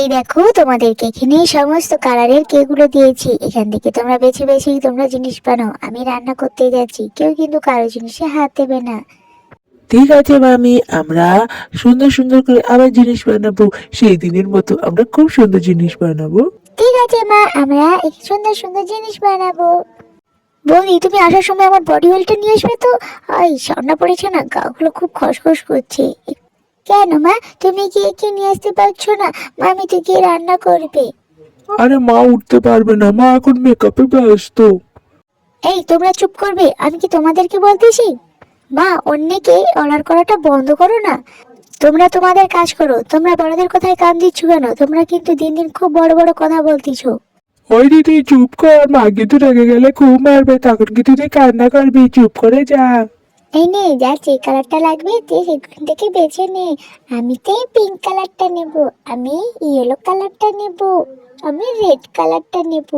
এই দেখো তোমাদেরকে এখানে সমস্ত কালারের কেকগুলো দিয়েছি। এখান থেকে তোমরা বেছে বেছেই তোমরা জিনিস বানাও আমি রান্না করতে যাচ্ছি। কেউ কিন্তু কারও জিনিসে হাত দেবে না। ঠিক আছে মামি আমরা সুন্দর সুন্দর করে আবার জিনিস বানাবো। সেই দিনের মতো আমরা খুব সুন্দর জিনিস বানাবো। ঠিক আছে মা আমরা সুন্দর সুন্দর জিনিস বানাবো। বৌদি তুমি আসার সময় আমার বডি অয়েলটা নিয়ে আসবে তো? এই সামনা পড়েছে না গাগুলো খুব খসখস করছে। কেন মা তুমি কি কি নিয়ে আসতে পারছ না? মামি তো গিয়ে রান্না করবে। আরে মা উঠতে পারবে না। মা এখন মেকআপে ব্যস্ত। এই তোমরা চুপ করবে। আমি কি তোমাদেরকে বলতেছি? মা অন্যকে অর্ডার করাটা বন্ধ করো না। তোমরা তোমাদের কাজ করো। তোমরা বড়দের কথায় কান দিচ্ছ কেন? তোমরা কিন্তু দিন দিন খুব বড় বড় কথা বলতেছো। ওই দিদি চুপ কর। মা কিন্তু রেগে গেলে খুব মারবে। তখন কিন্তু তুই কান্না করবি। চুপ করে যা। এই নে, যা যে কালারটা লাগবে তুই সেখান থেকে বেছে নে। আমি তো এই পিঙ্ক কালারটা নেব, আমি ইয়েলো কালারটা নেব, আমি রেড কালারটা নেব।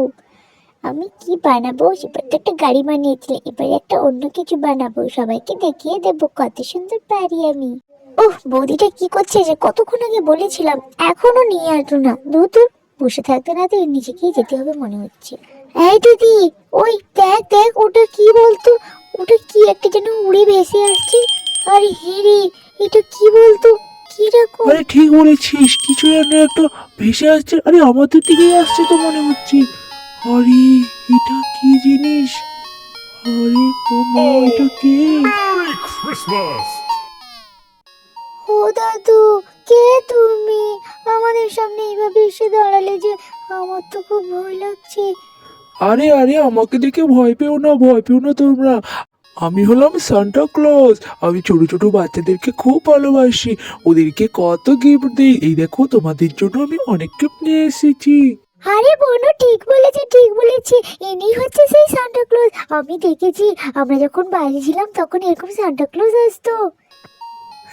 আমি কি বানাবো? এবার তো একটা গাড়ি বানিয়েছিলে, এবার একটা অন্য কিছু বানাবো। সবাইকে দেখিয়ে দেবো, কত সুন্দর পারি আমি। ওহ বৌদিটা কি করছে যে কতক্ষণ আগে বলেছিলাম, এখনও নিয়ে আসলো না। দূর, বসে থাকতে না তো, নিজেকেই যেতে হবে মনে হচ্ছে। এই দিদি, ওই দেখ দেখ, ওটা কি বলতো? ওটা কি একটা যেন উড়ে ভেসে আসছে। আরে হেরে এটা কি বলতো? কি রকম আরে ঠিক বলেছিস কিছু যেন একটা ভেসে আসছে। আরে আমাদের দিকেই আসছে তো মনে হচ্ছে। আরে এটা কি জিনিস? আরে ও মা এটা কে? ও দাদু কে তুমি? আমাদের সামনে এইভাবে এসে দাঁড়ালে যে আমার তো খুব ভয় লাগছে। আরে আরে আমাকে দেখে ভয় পেও না ভয় পেও না তোমরা। আমি হলাম সান্টা ক্লজ আমি ছোট ছোট বাচ্চাদেরকে খুব ভালোবাসি। ওদেরকে কত গিফট দিই। এই দেখো তোমাদের জন্য আমি অনেক গিফট নিয়ে এসেছি। আরে বোনু ঠিক বলেছে ঠিক বলেছে। ইনি হচ্ছে সেই সান্টা ক্লজ আমি দেখেছি আমরা যখন বাইরে ছিলাম তখন এরকম সান্টা ক্লজ আসতো।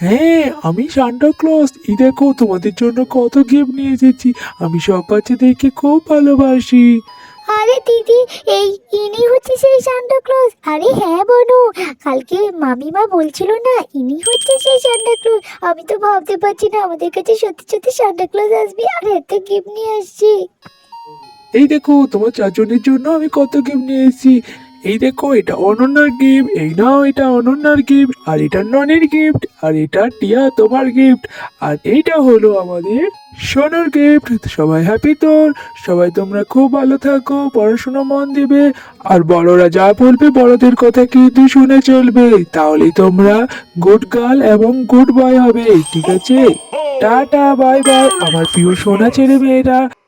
হ্যাঁ আমি সান্টা ক্লজ এই দেখো তোমাদের জন্য কত গিফট নিয়ে এসেছি। আমি সব বাচ্চাদেরকে খুব ভালোবাসি। আরে দিদি, এই ইনি হচ্ছে সেই সান্টা আরে হ্যাঁ বনু, কালকে মামিমা বলছিল না, ইনি হচ্ছে সেই সান্টা ক্লজ আমি তো ভাবতে পারছি না, আমাদের কাছে সত্যি সত্যি সান্টা ক্লজ আসবে, আর এত গিফট নিয়ে আসছি। এই দেখো, তোমার চাচনের জন্য আমি কত গিফট নিয়ে এসেছি। এই দেখো এটা অনন্যার গিফট এই নাও এটা অনন্যার গিফট আর এটা ননের গিফট আর এটা টিয়া তোমার গিফট আর এইটা হলো আমাদের সোনার গিফট সবাই হ্যাপি তোর সবাই তোমরা খুব ভালো থাকো পড়াশোনা মন দিবে আর বড়রা যা বলবে বড়দের কথা কিন্তু শুনে চলবে। তাহলে তোমরা গুড গার্ল এবং গুড বয় হবে ঠিক আছে? টাটা বাই বাই আমার প্রিয় সোনা ছেলে মেয়েরা।